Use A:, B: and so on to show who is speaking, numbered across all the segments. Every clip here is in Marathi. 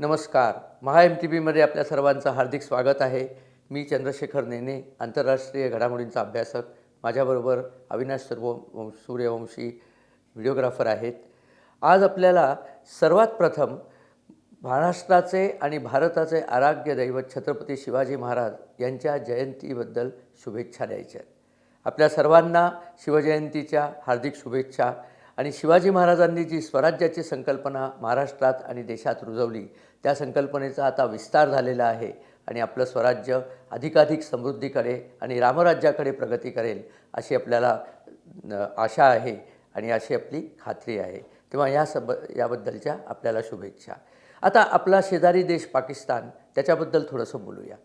A: नमस्कार. महा एम टी व्हीमध्ये आपल्या सर्वांचं हार्दिक स्वागत आहे. मी चंद्रशेखर नेने आंतरराष्ट्रीय घडामोडींचा अभ्यासक. माझ्याबरोबर अविनाश सर्व सूर्यवंशी व्हिडिओग्राफर आहेत. आज आपल्याला सर्वात प्रथम महाराष्ट्राचे आणि भारताचे आराध्य दैवत छत्रपती शिवाजी महाराज यांच्या जयंतीबद्दल शुभेच्छा द्यायच्या आहेत. आपल्या सर्वांना शिवजयंतीच्या हार्दिक शुभेच्छा. आणि शिवाजी महाराजांनी जी स्वराज्याची संकल्पना महाराष्ट्रात आणि देशात रुजवली त्या संकल्पनेचा आता विस्तार झालेला आहे आणि आपलं स्वराज्य अधिकाधिक समृद्धीकडे आणि रामराज्याकडे प्रगती करेल अशी आपल्याला आशा आहे आणि अशी आपली खात्री आहे. तेव्हा या सब याबद्दलच्या आपल्याला शुभेच्छा. आता आपला शेजारी देश पाकिस्तान त्याच्याबद्दल थोडंसं बोलूया.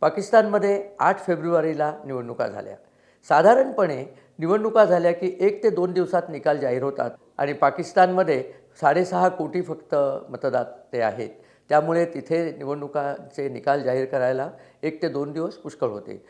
A: पाकिस्तानमध्ये आठ फेब्रुवारीला निवडणुका झाल्या. साधारणपणे निवडणुका झाल्या की एक ते दोन दिवसात निकाल जाहीर होतात आणि पाकिस्तानमध्ये साडेसहा कोटी फक्त मतदाते आहेत. त्यामुळे तिथे निवडणुकांचे निकाल जाहीर करायला एक ते दोन दिवस पुष्कळ होते.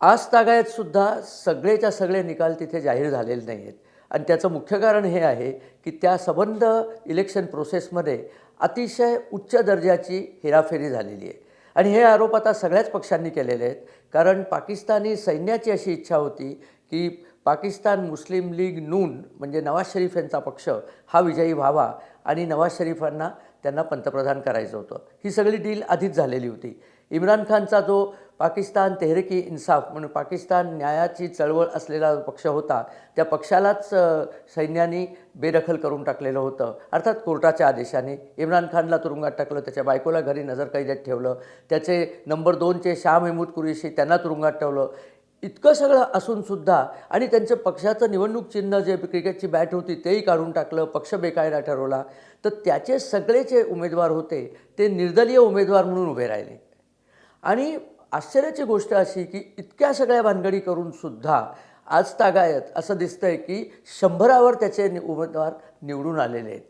A: आज तागायतसुद्धा सगळेच्या सगळे निकाल तिथे जाहीर झालेले नाही आहेत आणि त्याचं मुख्य कारण हे आहे की त्या संबंध इलेक्शन प्रोसेसमध्ये अतिशय उच्च दर्जाची हेराफेरी झालेली आहे. आणि हे आरोप आता सगळ्याच पक्षांनी केलेले आहेत. कारण पाकिस्तानी सैन्याची अशी इच्छा होती की पाकिस्तान मुस्लिम लीग नून म्हणजे नवाज शरीफ यांचा पक्ष हा विजयी व्हावा आणि नवाज शरीफांना त्यांना पंतप्रधान करायचं होतं. ही सगळी डील आधीच झालेली होती. इम्रान खानचा जो पाकिस्तान तेहरिकी इन्साफ म्हणून पाकिस्तान न्यायाची चळवळ असलेला पक्ष होता त्या पक्षालाच सैन्यानी सैन्याने बेदखल करून टाकलेलं होतं. अर्थात कोर्टाच्या आदेशाने इम्रान खानला तुरुंगात टाकलं त्याच्या बायकोला घरी नजरकैद्यात ठेवलं त्याचे नंबर दोनचे शाह महमूद कुरेशी त्यांना तुरुंगात ठेवलं. इतकं सगळं असूनसुद्धा आणि त्यांचं पक्षाचं निवडणूक चिन्ह जे क्रिकेटची बॅट होती तेही काढून टाकलं पक्ष बेकायदा ठरवला तर त्याचे सगळे जे उमेदवार होते ते निर्दलीय उमेदवार म्हणून उभे राहिले. आणि आश्चर्याची गोष्ट अशी की इतक्या सगळ्या भानगडी करून सुद्धा आज तागायत असं दिसतंय की शंभरावर त्याचे उमेदवार निवडून आलेले आहेत.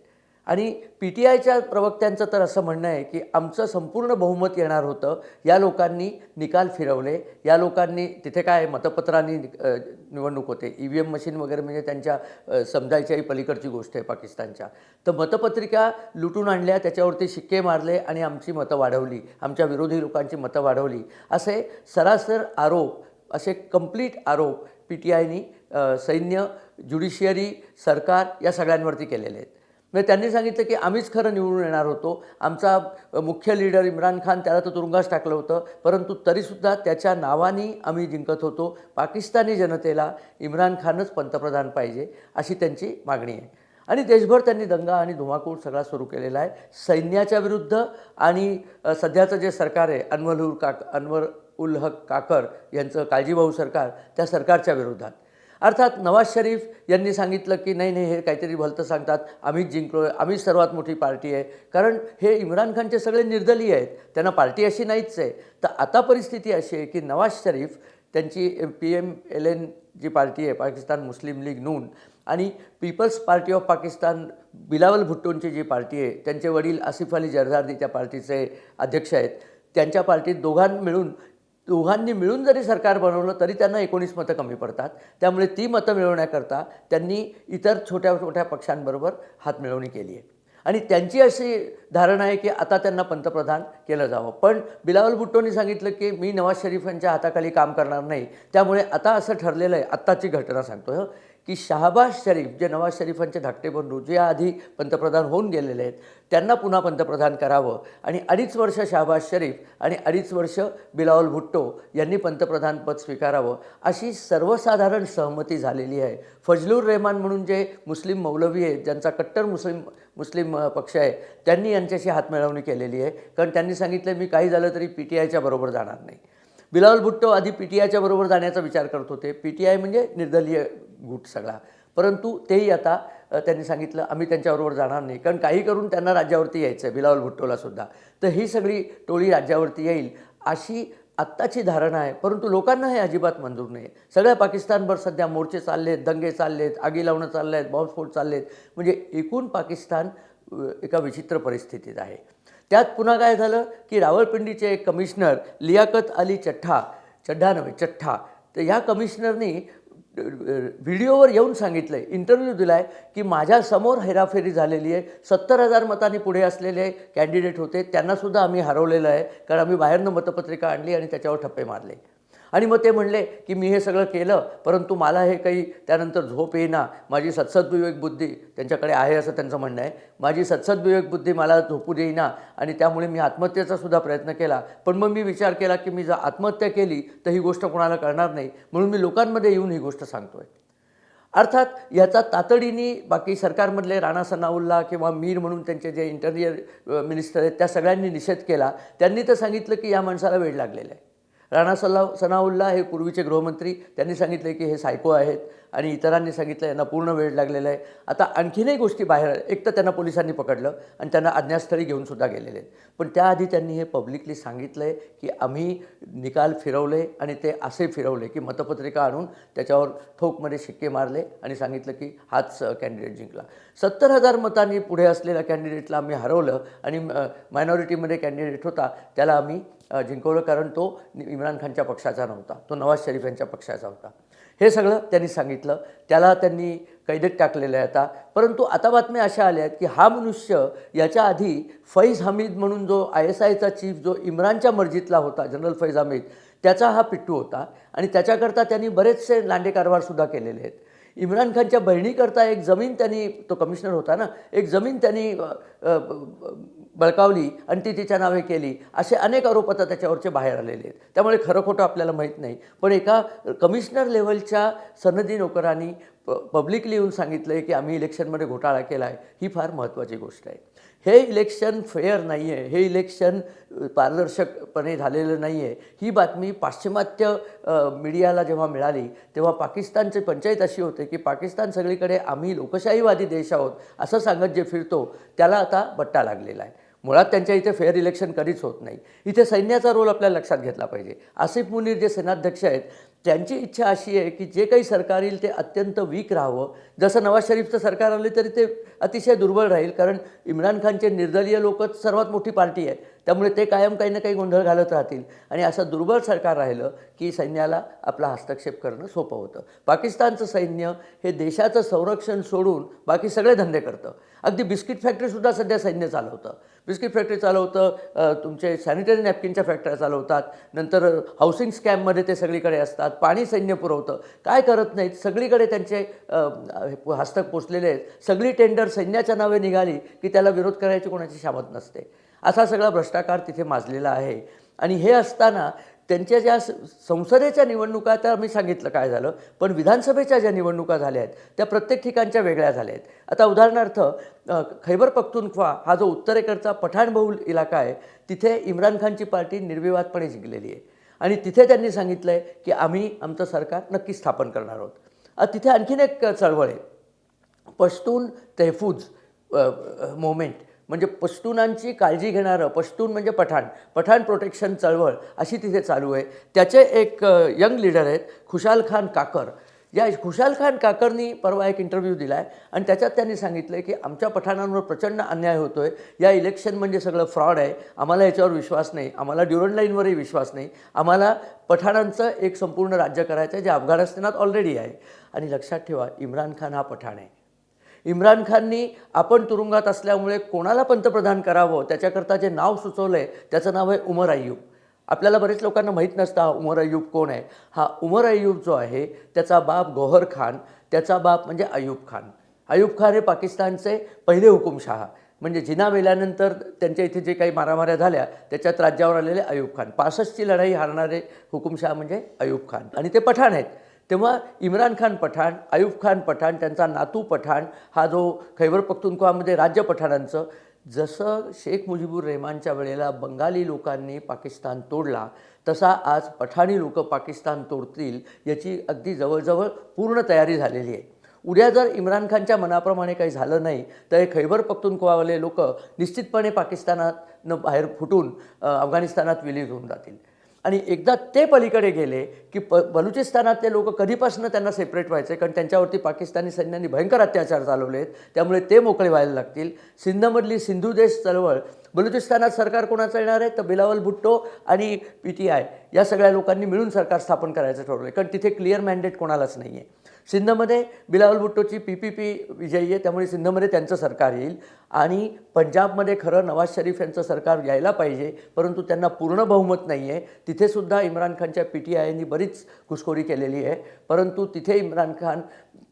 A: आणि पी टी आयच्या प्रवक्त्यांचं तर असं म्हणणं आहे की आमचं संपूर्ण बहुमत येणार होतं. या लोकांनी निकाल फिरवले. या लोकांनी तिथे काय मतपत्रांनी निवडणूक होते. ई व्ही एम मशीन वगैरे म्हणजे त्यांच्या समजायच्याही पलीकडची गोष्ट आहे पाकिस्तानच्या. तर मतपत्रिका लुटून आणल्या त्याच्यावरती शिक्के मारले आणि आमची मतं वाढवली. आमच्या विरोधी लोकांची मतं वाढवली. असे सरासर आरोप असे कंप्लीट आरोप पी टी आयनी सैन्य ज्युडिशियरी सरकार या सगळ्यांवरती केलेले आहेत. म्हणजे त्यांनी सांगितलं की आम्हीच खरं निवडून येणार होतो. आमचा मुख्य लीडर इम्रान खान त्याला तर तुरुंगास टाकलं होतं. परंतु तरीसुद्धा त्याच्या नावाने आम्ही जिंकत होतो. पाकिस्तानी जनतेला इम्रान खानच पंतप्रधान पाहिजे अशी त्यांची मागणी आहे. आणि देशभर त्यांनी दंगा आणि धुमाकूळ सगळा सुरू केलेला आहे. सैन्याच्या विरुद्ध आणि सध्याचं जे सरकार आहे अनवर उल काक अनवर उल हक काकर यांचं काळजीभाऊ सरकार त्या सरकारच्या विरोधात. अर्थात नवाज शरीफ यांनी सांगितलं की नाही नाही हे काहीतरी भलतं सांगतात. आम्हीच जिंकलो आहे आम्हीच सर्वात मोठी पार्टी आहे. कारण हे इम्रान खानचे सगळे निर्दलीय आहेत. त्यांना पार्टी अशी नाहीच आहे. तर आता परिस्थिती अशी आहे की नवाज शरीफ त्यांची पी एम एल एन जी पार्टी आहे पाकिस्तान मुस्लिम लीग नून आणि peoples party of Pakistan Bilawal भुट्टोंची जी पार्टी आहे त्यांचे वडील आसिफ अली जरदारदी त्या पार्टीचे अध्यक्ष आहेत. त्यांच्या पार्टीत दोघां मिळून दोघांनी मिळून जरी सरकार बनवलं तरी त्यांना एकोणीस मतं कमी पडतात. त्यामुळे ती मतं मिळवण्याकरता त्यांनी इतर छोट्या छोट्या पक्षांबरोबर हातमिळवणी केली आहे. आणि त्यांची अशी धारणा आहे की आता त्यांना पंतप्रधान केलं जावं. पण बिलावल भुट्टोनी सांगितलं की मी नवाज शरीफ यांच्या हाताखाली काम करणार नाही. त्यामुळे आता असं ठरलेलं आहे आत्ताची घटना सांगतो हं की शहाबाज शरीफ जे नवाज शरीफांचे धाकटे बंधू जे आधी पंतप्रधान होऊन गेलेले आहेत त्यांना पुन्हा पंतप्रधान करावं. आणि अडीच वर्ष शहाबाज शरीफ आणि अडीच वर्ष बिलावल भुट्टो यांनी पंतप्रधानपद स्वीकारावं अशी सर्वसाधारण सहमती झालेली आहे. फजलूर रेहमान म्हणून जे मुस्लिम मौलवी आहेत ज्यांचा कट्टर मुस्लिम मुस्लिम पक्ष आहे त्यांनी यांच्याशी हातमिळवणी केलेली आहे. कारण त्यांनी सांगितलं मी काही झालं तरी पी टी आयच्या बरोबर जाणार नाही. बिलावल भुट्टो आधी पी टी आयच्या बरोबर जाण्याचा विचार करत होते. पी टी आय म्हणजे निर्दलीय गुट सगळा. परंतु तेही आता त्यांनी सांगितलं आम्ही त्यांच्याबरोबर जाणार नाही. कारण काही करून त्यांना राज्यावरती यायचं आहे बिलावल भुट्टोला सुद्धा. तर ही सगळी टोळी राज्यावरती येईल अशी आत्ताची धारणा आहे. परंतु लोकांना हे अजिबात मंजूर नाही सगळ्या पाकिस्तानभर सध्या मोर्चे चाललेत दंगे चाललेत आगी लावणं चालले आहेत बॉम्बस्फोट चाललेत. म्हणजे एकूण पाकिस्तान एका विचित्र परिस्थितीत आहे. त्यात पुन्हा काय झालं की रावळपिंडीचे एक कमिशनर लियाकत अली चठ्ठा चड्ढा नव्हे चठ्ठा तर ह्या कमिशनरनी व्हिडिओवर येऊन सांगितलं आहे इंटरव्ह्यू दिला आहे की माझ्यासमोर हेराफेरी झालेली आहे सत्तर हजार मतांनी पुढे असलेले कॅन्डिडेट होते त्यांनासुद्धा आम्ही हरवलेलं आहे कारण आम्ही बाहेरनं मतपत्रिका आणली आणि त्याच्यावर ठप्पे मारले. आणि मग ते म्हणले की मी हे सगळं केलं परंतु मला हे काही त्यानंतर झोप येईना. माझी सत्सद्विवेक बुद्धी त्यांच्याकडे आहे असं त्यांचं म्हणणं आहे. माझी सत्सद्विवेक बुद्धी मला झोपू देईना आणि त्यामुळे मी आत्महत्येचा सुद्धा प्रयत्न केला. पण मग मी विचार केला की मी जर आत्महत्या केली तर ही गोष्ट कोणाला कळणार नाही. म्हणून मी लोकांमध्ये येऊन ही गोष्ट सांगतोय. अर्थात याचा तातडीने बाकी सरकारमधले राणा सनाउल्ला किंवा मीर म्हणून त्यांचे जे इंटरियर मिनिस्टर आहेत त्या सगळ्यांनी निषेध केला. त्यांनी तर सांगितलं की या माणसाला वेळ लागलेला आहे. राणा सल्ला सनाउल्ला हे पूर्वीचे गृहमंत्री त्यांनी सांगितले की हे सायको आहेत आणि इतरांनी सांगितलं यांना पूर्ण वेळ लागलेला आहे. आता आणखीनही गोष्टी बाहेर एक तर त्यांना पोलिसांनी पकडलं आणि त्यांना अज्ञातस्थळी घेऊन सुद्धा गेलेले आहेत. पण त्याआधी त्यांनी हे पब्लिकली सांगितलं आहे की आम्ही निकाल फिरवले आणि ते असे फिरवले की मतपत्रिका आणून त्याच्यावर ठोकमध्ये शिक्के मारले आणि सांगितलं की हाच कॅन्डिडेट जिंकला. सत्तर हजार मतांनी पुढे असलेल्या कॅन्डिडेटला आम्ही हरवलं आणि मायनॉरिटीमध्ये कॅन्डिडेट होता त्याला आम्ही जिंकवलं कारण तो इम्रान खानच्या पक्षाचा नव्हता. तो नवाज शरीफ यांच्या पक्षाचा होता. हे सगळं त्यांनी सांगितलं. त्याला त्यांनी कैदेत टाकलेलं आहे आता. परंतु आता बातम्या अशा आल्या आहेत की हा मनुष्य याच्या आधी फैज हमीद म्हणून जो आय एस आयचा चीफ जो इम्रानच्या मर्जीतला होता जनरल फैज हमीद त्याचा हा पिट्टू होता. आणि त्याच्याकरता त्यांनी बरेचसे लांडे कारभारसुद्धा केलेले आहेत. इम्रान खानच्या बहिणीकरता एक जमीन त्यांनी तो कमिशनर होता ना एक जमीन त्यांनी बळकावली आणि ती तिच्या नावे केली असे अनेक आरोप आता त्याच्यावरचे बाहेर आलेले आहेत. त्यामुळे खरं खोटं आपल्याला माहीत नाही. पण एका कमिशनर लेवलच्या सनदी नोकरांनी प पब्लिकली येऊन सांगितलं आहे की आम्ही इलेक्शनमध्ये घोटाळा केला आहे ही फार महत्त्वाची गोष्ट आहे. हे इलेक्शन फेअर नाही आहे हे इलेक्शन पारदर्शकपणे झालेलं नाही आहे ही बातमी पाश्चिमात्य मीडियाला जेव्हा मिळाली तेव्हा पाकिस्तानची पंचायत अशी होते की पाकिस्तान सगळीकडे आम्ही लोकशाहीवादी देश आहोत असं सांगत जे फिरतो त्याला आता बट्टा लागलेला आहे. मुळात त्यांच्या इथे फेअर इलेक्शन कधीच होत नाही. इथे सैन्याचा रोल आपल्या लक्षात घेतला पाहिजे. आसिफ मुनीर जे सेनाध्यक्ष आहेत त्यांची इच्छा अशी आहे की जे काही सरकार येईल ते अत्यंत वीक राहावं. जसं नवाज शरीफचं सरकार आले तरी ते अतिशय दुर्बळ राहील कारण इम्रान खानचे निर्दलीय लोकच सर्वात मोठी पार्टी आहे. त्यामुळे ते कायम काही ना काही गोंधळ घालत राहतील. आणि असं दुर्बल सरकार राहिलं की सैन्याला आपला हस्तक्षेप करणं सोपं होतं. पाकिस्तानचं सैन्य हे देशाचं संरक्षण सोडून बाकी सगळे धंदे करतं. अगदी बिस्किट फॅक्टरीसुद्धा सध्या सैन्य चालवतं. बिस्किट फॅक्टरी चालवतं तुमचे सॅनिटरी नॅपकिनच्या फॅक्टऱ्या चालवतात नंतर हाऊसिंग स्कॅममध्ये ते सगळीकडे असतात पाणी सैन्य पुरवतं. काय करत नाहीत? सगळीकडे त्यांचे हस्तक पोचलेले आहेत. सगळी टेंडर सैन्याच्या नावे निघाली की त्याला विरोध करायची कोणाची शामत नसते. असा सगळा भ्रष्टाचार तिथे माजलेला आहे. आणि हे असताना त्यांच्या ज्या संसदेच्या निवडणुका तर मी सांगितलं काय झालं पण विधानसभेच्या ज्या निवडणुका झाल्या आहेत त्या प्रत्येक ठिकाणच्या वेगळ्या झाल्या आहेत. आता उदाहरणार्थ खैबर पख्तूनख्वा हा जो उत्तरेकडचा पठाणबहुल इलाका आहे तिथे इम्रान खानची पार्टी निर्विवादपणे जिंकलेली आहे. आणि तिथे त्यांनी सांगितलं आहे की आम्ही आमचं सरकार नक्की स्थापन करणार आहोत. तिथे आणखीन एक चळवळ आहे. पश्तून तेहफूज मोमेंट म्हणजे पश्तूनांची काळजी घेणारं पश्तून म्हणजे पठाण पठाण प्रोटेक्शन चळवळ अशी तिथे चालू आहे. त्याचे एक यंग लीडर आहेत खुशाल खान काकर. या खुशाल खान काकरनी परवा एक इंटरव्ह्यू दिला आहे आणि त्याच्यात त्यांनी सांगितलं आहे की आमच्या पठाणांवर प्रचंड अन्याय होतो आहे या इलेक्शन म्हणजे सगळं फ्रॉड आहे. आम्हाला याच्यावर विश्वास नाही. आम्हाला ड्युरन लाईनवरही विश्वास नाही. आम्हाला पठाणांचं एक संपूर्ण राज्य करायचं आहे जे अफगाणिस्तानात ऑलरेडी आहे. आणि लक्षात ठेवा इम्रान खान हा पठाण आहे. इम्रान खाननी आपण तुरुंगात असल्यामुळे कोणाला पंतप्रधान करावं? त्याच्याकरता जे नाव सुचवलं आहे त्याचं नाव आहे उमर अय्यूब. आपल्याला बरेच लोकांना माहीत नसतं हा उमर अय्यूब कोण आहे. हा उमर अय्यूब जो आहे त्याचा बाप गोहर खान त्याचा बाप म्हणजे अयूब खान. अयूब खान हे पाकिस्तानचे पहिले हुकुमशहा. म्हणजे जिना मेल्यानंतर त्यांच्या इथे जे काही मारामाऱ्या झाल्या त्याच्यात राज्यावर आलेले अयूब खान. पासष्टची लढाई हारणारे हुकुमशहा म्हणजे अयूब खान. आणि ते पठाण आहेत. तेव्हा इम्रान खान पठाण आयुब खान पठाण त्यांचा नातू पठाण हा जो खैबर पख्तुनख्वामध्ये राज्य पठाणांचं जसं शेख मुजीबुर रेहमानच्या वेळेला बंगाली लोकांनी पाकिस्तान तोडला तसा आज पठाणी लोक पाकिस्तान तोडतील याची अगदी जवळजवळ पूर्ण तयारी झालेली आहे. उद्या जर इम्रान खानच्या मनाप्रमाणे काही झालं नाही तर हे खैबर पख्तूनख्वावाले लोक निश्चितपणे पाकिस्तानातनं बाहेर फुटून अफगाणिस्तानात विलीन होऊन जातील. आणि एकदा ते पलीकडे गेले की प बलुचिस्तानातले लोक कधीपासून त्यांना सेपरेट व्हायचे? कारण त्यांच्यावरती पाकिस्तानी सैन्याने भयंकर अत्याचार चालवले आहेत त्यामुळे ते मोकळे व्हायला लागतील. सिंधमधली सिंधू देश चळवळ बलुचिस्तानात सरकार कोणाचं येणार आहे? तर बिलावल भुट्टो आणि पी टी आय. या सगळ्या लोकांनी मिळून सरकार स्थापन करायचं ठरवलं कारण तिथे क्लिअर मॅन्डेट कोणालाच नाही आहे सिंधमध्ये बिलावल भुट्टोची पी पी पी विजयी आहे त्यामुळे सिंधमध्ये त्यांचं सरकार येईल. आणि पंजाबमध्ये खरं नवाज शरीफ यांचं सरकार यायला पाहिजे परंतु त्यांना पूर्ण बहुमत नाही आहे. तिथेसुद्धा इम्रान खानच्या पी टी आयनी बरीच घुसखोरी केलेली आहे. परंतु तिथे इम्रान खान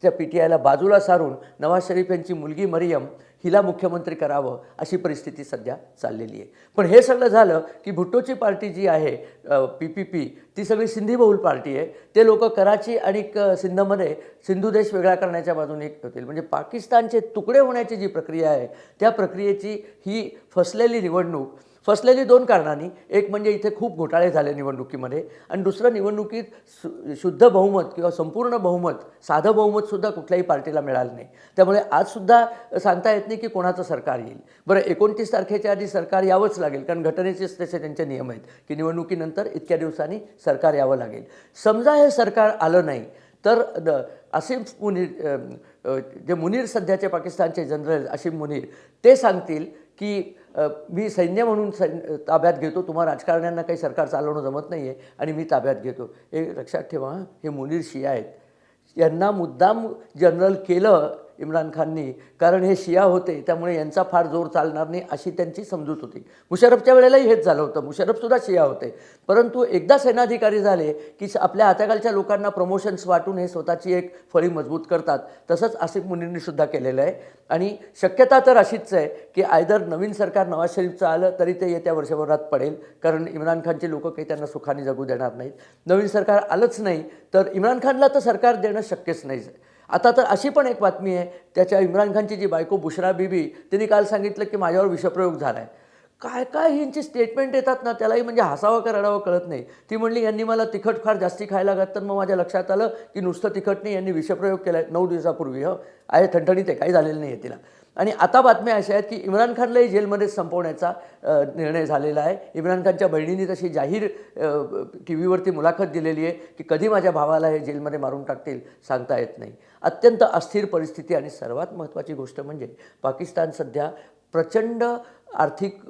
A: त्या पी टी आयला बाजूला सारून नवाज शरीफ यांची मुलगी मरियम हिला मुख्यमंत्री करावं अशी परिस्थिती सध्या चाललेली आहे. पण हे सगळं झालं की भुट्टोची पार्टी जी आहे पी पी पी ती सगळी सिंधी बहुल पार्टी आहे. ते लोक कराची आणि क सिंधमध्ये सिंधू देश वेगळा करण्याच्या बाजूने एक होतील. म्हणजे पाकिस्तानचे तुकडे होण्याची जी प्रक्रिया आहे त्या प्रक्रियेची ही फसलेली निवडणूक फसलेली दोन कारणांनी. एक म्हणजे इथे खूप घोटाळे झाले निवडणुकीमध्ये आणि दुसरं निवडणुकीत सु शुद्ध बहुमत किंवा संपूर्ण बहुमत साधं बहुमतसुद्धा कुठल्याही पार्टीला मिळालं नाही. त्यामुळे आजसुद्धा सांगता येत नाही की कोणाचं सरकार येईल. बरं एकोणतीस तारखेच्या आधी सरकार यावंच लागेल कारण घटनेचेच तसे त्यांचे नियम आहेत की निवडणुकीनंतर इतक्या दिवसांनी सरकार यावं लागेल. समजा हे सरकार आलं नाही तर द मुनीर जे मुनीर सध्याचे पाकिस्तानचे जनरल असीम मुनीर ते सांगतील की मी सैन्य म्हणून सैन्य ताब्यात घेतो. तुम्हा राजकारण्यांना काही सरकार चालवणं जमत नाही आहे आणि मी ताब्यात घेतो. हे लक्षात ठेवा हे मुनीर शिया आहेत. यांना मुद्दाम जनरल केलं इम्रान खाननी. कारण हे शिया होते त्यामुळे यांचा फार जोर चालणार नाही अशी त्यांची समजूत होती. मुशरफच्या वेळेलाही हेच झालं होतं. मुशरफसुद्धा शिया होते. परंतु एकदा सेनाधिकारी झाले की आपल्या हाताखालच्या लोकांना प्रमोशन्स वाटून हे स्वतःची एक फळी मजबूत करतात. तसंच आसिफ मुनींनीसुद्धा केलेलं आहे. आणि शक्यता तर अशीच आहे की आयदर नवीन सरकार नवाज शरीफचं आलं तरी ते येत्या वर्षभरात पडेल. कारण इम्रान खानचे लोक काही त्यांना सुखाने जगू देणार नाहीत. नवीन सरकार आलंच नाही. तर इम्रान खानला तर सरकार देणं शक्यच नाही. आता तर अशी पण एक बातमी आहे त्याच्या इम्रान खानची जी बायको बुशरा बीबी त्यांनी काल सांगितलं की माझ्यावर विषप्रयोग झाला आहे काय काय ह्यांची स्टेटमेंट येतात ना त्यालाही म्हणजे हसावं का रडावं कळत नाही. ती म्हणली यांनी मला तिखट फार जास्ती खायला लागत तर मग माझ्या लक्षात आलं की नुसतं तिखट नाही यांनी विषप्रयोग केला आहे नऊ दिवसापूर्वी हो. आहे थणथणीत आहे काही झालेलं नाही आहे तिला. आणि आता बातम्या अशा आहेत की इम्रान खानलाही जेलमध्ये संपवण्याचा निर्णय झालेला आहे. इम्रान खानच्या बहिणीने तशी जाहीर टी व्हीवरती मुलाखत दिलेली आहे की कधी माझ्या भावाला हे जेलमध्ये मारून टाकतील सांगता येत नाही. अत्यंत अस्थिर परिस्थिती आणि सर्वात महत्त्वाची गोष्ट म्हणजे पाकिस्तान सध्या प्रचंड आर्थिक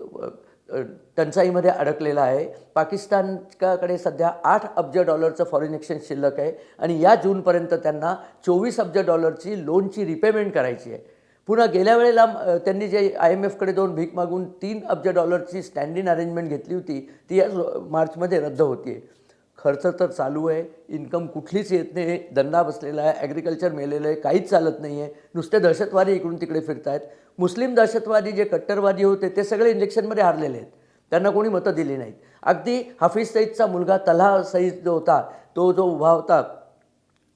A: टंचाईमध्ये अडकलेला आहे. पाकिस्तानकडे सध्या आठ अब्ज डॉलरचं फॉरेन एक्सचेंज शिल्लक आहे आणि या जूनपर्यंत त्यांना चोवीस अब्ज डॉलरची लोनची रिपेमेंट करायची आहे. पुन्हा गेल्या वेळेला त्यांनी जे आय एम एफकडे दोन भीक मागून तीन अब्ज डॉलरची स्टँडिंग अरेंजमेंट घेतली होती ती या मार्चमध्ये रद्द होती खर्च तर चालू आहे इन्कम कुठलीच येत नाही दंडा बसलेला आहे ॲग्रिकल्चर मेलेलं आहे काहीच चालत नाही आहे नुसते दहशतवादी इकडून तिकडे फिरत आहेत मुस्लिम दहशतवादी जे कट्टरवादी होते ते सगळे इलेक्शनमध्ये हारलेले आहेत. त्यांना कोणी मतं दिली नाहीत. अगदी हाफिज सईदचा मुलगा तल्हा सईद जो होता तो जो उभा होता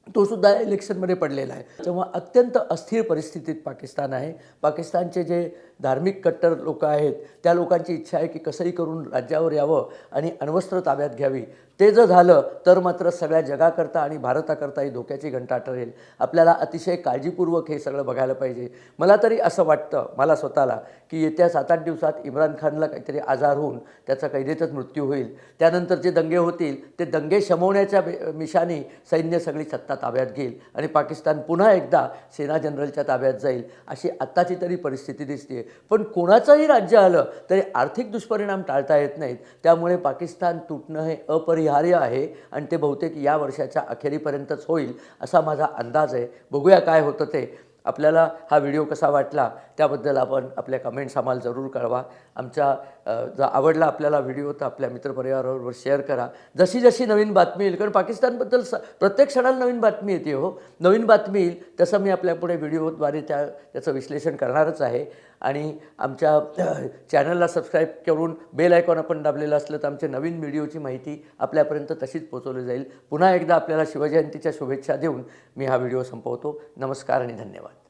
A: तो सुद्धा इलेक्शनमध्ये पडलेला आहे. तेव्हा अत्यंत अस्थिर परिस्थितीत पाकिस्तान आहे. पाकिस्तानचे जे धार्मिक कट्टर लोक आहेत त्या लोकांची इच्छा आहे की कसंही करून राज्यावर यावं आणि अण्वस्त्र ताब्यात घ्यावी. ते जर झालं तर मात्र सगळ्या जगाकरता आणि भारताकरता ही धोक्याची घंटा ठरेल. आपल्याला अतिशय काळजीपूर्वक हे सगळं बघायला पाहिजे. मला तरी असं वाटतं मला स्वतःला की येत्या सात आठ दिवसात इम्रान खानला काहीतरी आजार होऊन त्याचा कैदेतच मृत्यू होईल. त्यानंतर जे दंगे होतील ते दंगे शमवण्याच्या मिशानी सैन्य सगळी सत्ता ताब्यात घेईल आणि पाकिस्तान पुन्हा एकदा सेना जनरलच्या ताब्यात जाईल अशी आत्ताची तरी परिस्थिती दिसते पण कोणाचंही राज्य आलं तरी आर्थिक दुष्परिणाम टाळता येत नाहीत. त्यामुळे पाकिस्तान तुटणं हे अपरिहार्य आहे आणि ते बहुतेक या वर्षाच्या अखेरीपर्यंतच होईल असा माझा अंदाज आहे. बघूया काय होतं ते. आपल्याला हा व्हिडिओ कसा वाटला त्याबद्दल आपण आपल्या कमेंट्स आम्हाला जरूर कळवा. आमच्या जर आवडला आपल्याला व्हिडिओ तर आपल्या मित्रपरिवाराबरोबर शेअर करा. जशी जशी नवीन बातमी येईल कारण पाकिस्तानबद्दल स प्रत्येक क्षणाला नवीन बातमी येते हो. नवीन बातमी येईल तसं मी आपल्यापुढे व्हिडिओद्वारे त्या त्याचं विश्लेषण करणारच आहे. आणि आमच्या चॅनलला सबस्क्राईब करून बेल आयकॉन आपण दाबलेलं असलं तर आमच्या नवीन व्हिडिओची माहिती आपल्यापर्यंत तशीच पोचवली जाईल. पुन्हा एकदा आपल्याला शिवजयंतीच्या शुभेच्छा देऊन मी हा व्हिडिओ संपवतो. नमस्कार आणि धन्यवाद.